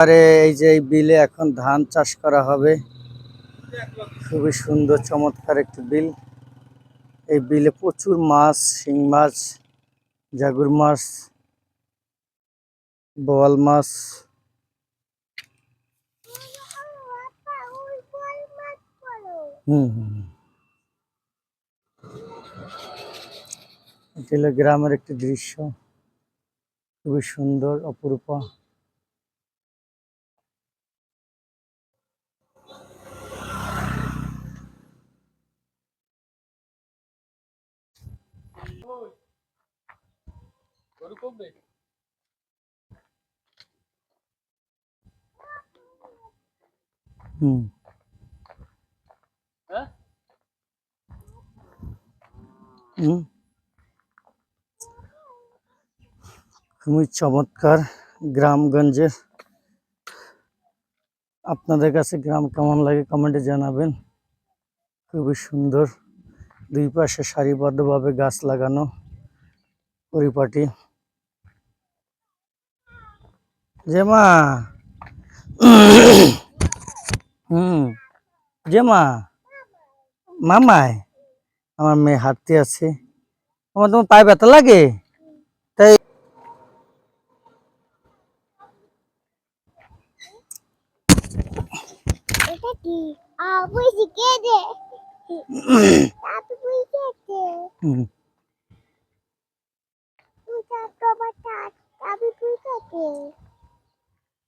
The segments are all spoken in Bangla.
আরে এই যে এই বিলে এখন ধান চাষ করা হবে। খুবই সুন্দর, চমৎকার একটি বিল। এই বিলে প্রচুর মাছ, শিং মাছ, জাগুর মাছ, বোয়াল মাছ হুম হুম। এটি হলো গ্রামের একটি দৃশ্য। খুবই সুন্দর, অপরূপা। হুম। হুম। খুবই চমৎকার গ্রামগঞ্জের। আপনাদের কাছে গ্রাম কেমন লাগে কমেন্টে জানাবেন। খুবই সুন্দর। দুই পাশে সারিবদ্ধভাবে গাছ লাগানো পরিপাটি। জেমা। হুম জেমা। মামায় আমার মেয়ে হাঁটতে আছে। আমার তোমার পায়ে ব্যথা লাগে? তাই হুম,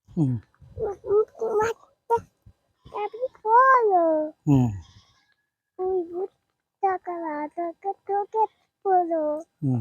হুম, হুম, হুম।